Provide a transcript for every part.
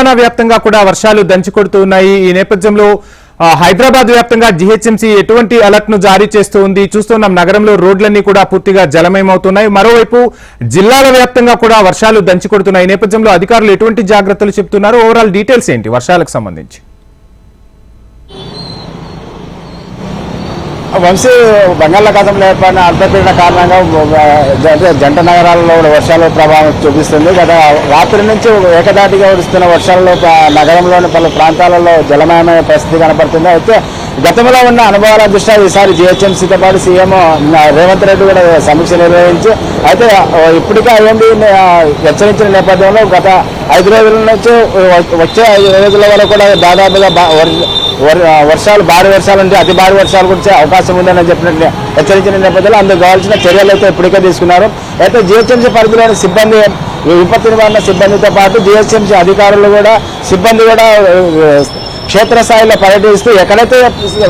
తెలంగాణ వ్యాప్తంగా కూడా వర్షాలు దంచి ఉన్నాయి. ఈ నేపథ్యంలో హైదరాబాద్ వ్యాప్తంగా జిహెచ్ఎంసీ ఎటువంటి అలర్ట్ను జారీ చేస్తూ ఉంది. చూస్తున్నాం నగరంలో రోడ్లన్నీ కూడా పూర్తిగా జలమయమవుతున్నాయి. మరోవైపు జిల్లాల వ్యాప్తంగా కూడా వర్షాలు దంచి కొడుతున్నాయి. ఈ నేపథ్యంలో అధికారులు ఎటువంటి జాగ్రత్తలు చెప్తున్నారు? ఓవరాల్ డీటెయిల్స్ ఏంటి? వర్షాలకు సంబంధించి. వంశీ బంగాళాఖాతంలో ఏర్పడిన అల్పపీడన కారణంగా జంట నగరాల్లో వర్షాలు వర్షాల ప్రభావం చూపిస్తుంది. గత రాత్రి నుంచి ఏకదాటిగా కురుస్తున్న వర్షాలలో నగరంలోని పలు ప్రాంతాలలో జలమయమైన పరిస్థితి కనపడుతుంది. అయితే గతంలో ఉన్న అనుభవాల దృష్ట్యా ఈసారి జిహెచ్ఎంసీతో పాటు సీఎం రేవంత్ రెడ్డి కూడా సమీక్ష నిర్వహించి అయితే ఇప్పటికే ఐఎండి హెచ్చరించిన నేపథ్యంలో గత ఐదు రోజుల నుంచి వచ్చే ఐదు రోజుల వరకు కూడా దాదాపుగా వర్షాలు భారీ వర్షాలు ఉంటే అతి భారీ వర్షాలు కురిసే అవకాశం ఉందని చెప్పినట్లు హెచ్చరించిన నేపథ్యంలో అందుకు కావాల్సిన చర్యలు అయితే ఇప్పటికే తీసుకున్నారు. అయితే జిహెచ్ఎంసీ పరిధిలోని సిబ్బంది విపత్తు నివారణ సిబ్బందితో పాటు జిహెచ్ఎంసీ అధికారులు కూడా సిబ్బంది కూడా క్షేత్రస్థాయిలో పర్యటిస్తూ ఎక్కడైతే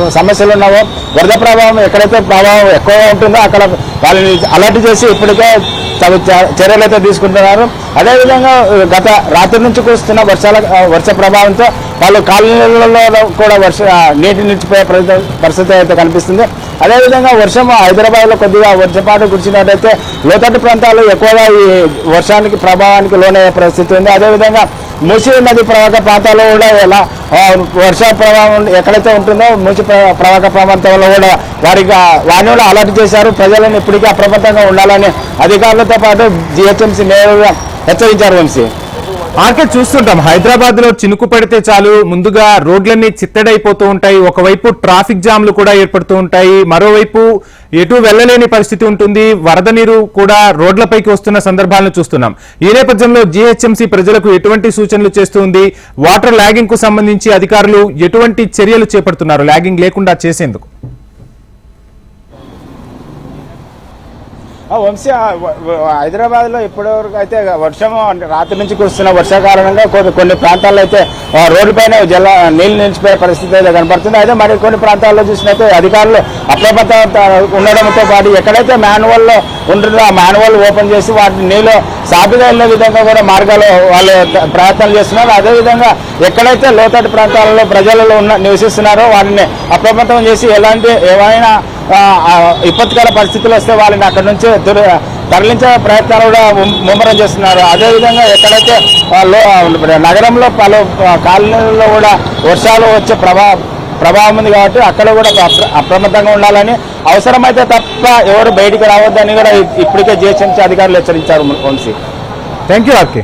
సమస్యలు ఉన్నావో వరద ప్రభావం ఎక్కడైతే ప్రభావం ఎక్కువగా ఉంటుందో అక్కడ వాళ్ళని అలర్ట్ చేసి ఇప్పటికే తగు చ- చర్యలు అయితే తీసుకుంటున్నారు. అదేవిధంగా గత రాత్రి నుంచి కురుస్తున్న వర్షాల వర్ష ప్రభావంతో వాళ్ళు కాలనీలలో కూడా వర్ష నీటి నిలిచిపోయే పరిస్థితి- అయితే కనిపిస్తుంది. అదేవిధంగా వర్షం హైదరాబాద్లో కొద్దిగా వర్షపాటు కురిచినట్టయితే లోతట్టు ప్రాంతాలు ఎక్కువగా ఈ వర్షానికి ప్రభావానికి లోనయ్యే పరిస్థితి ఉంది. అదేవిధంగా మూసీ నది ప్రవాహ ప్రాంతాల్లో కూడా ఎలా వర్ష ప్రభావం ఎక్కడైతే ఉంటుందో మూసి ప్రవాహ ప్రాంతాల్లో కూడా వారికి వారిని కూడా అలర్ట్ చేశారు. ప్రజలను ఇప్పటికీ అప్రమత్తంగా ఉండాలని అధికారులతో పాటు జిహెచ్ఎంసీ నేరుగా హెచ్చరించారు వంశీ ఆర్కే చూస్తుంటాం. హైదరాబాద్లో చినుకు పడితే చాలు. ముందుగా రోడ్లన్నీ చిత్తడైపోతూ ఉంటాయి. ఒకవైపు ట్రాఫిక్ జామ్లు కూడా ఏర్పడుతూ ఉంటాయి. మరోవైపు ఎటు వెళ్ళలేని పరిస్థితి ఉంటుంది. వరద నీరు కూడా రోడ్లపైకి వస్తున్న సందర్భాలను చూస్తున్నాం. ఈ నేపథ్యంలో జీహెచ్ఎంసీ ప్రజలకు ఎటువంటి సూచనలు చేస్తుంది వాటర్ ల్యాగింగ్కు సంబంధించి అధికారులు ఎటువంటి చర్యలు చేపడుతున్నారు? ల్యాగింగ్ లేకుండా చేసేందుకు. వంశీ హైదరాబాద్లో ఇప్పటివరకు అయితే వర్షం అంటే రాత్రి నుంచి కురుస్తున్న వర్ష కారణంగా కొన్ని కొన్ని ప్రాంతాల్లో అయితే రోడ్డుపైన జల నీళ్ళు నిలిచిపోయే పరిస్థితి అయితే కనపడుతుంది. అయితే మరి కొన్ని ప్రాంతాల్లో చూసినట్టే అధికారులు అప్రమత్త ఉండడంతో పాటు ఎక్కడైతే మాన్యువల్లో ఉంటుందో ఆ మాన్యువల్ ఓపెన్ చేసి వాటిని నీళ్ళు సాఫీగా వెళ్ళే విధంగా కూడా మార్గాలు వాళ్ళు ప్రయత్నాలు చేస్తున్నారు. అదేవిధంగా ఎక్కడైతే లోతట్టు ప్రాంతాలలో ప్రజలలో ఉన్న నివసిస్తున్నారో వాటిని అప్రమత్తం చేసి ఎలాంటి ఏమైనా విపత్కర పరిస్థితులు వస్తే వాళ్ళని అక్కడ నుంచి తరలించే ప్రయత్నాలు కూడా ముమ్మరం చేస్తున్నారు. అదేవిధంగా ఎక్కడైతే నగరంలో పలు కాలనీలలో కూడా వర్షాలు వచ్చే ప్రభా ప్రభావం ఉంది కాబట్టి అక్కడ కూడా అప్ర- అప్రమత్తంగా ఉండాలని అవసరమైతే తప్ప ఎవరు బయటికి రావద్దని కూడా ఇప్పటికే జిహెచ్ఎంసీ అధికారులు హెచ్చరించారు వంశీ థ్యాంక్ యూ ఆర్కే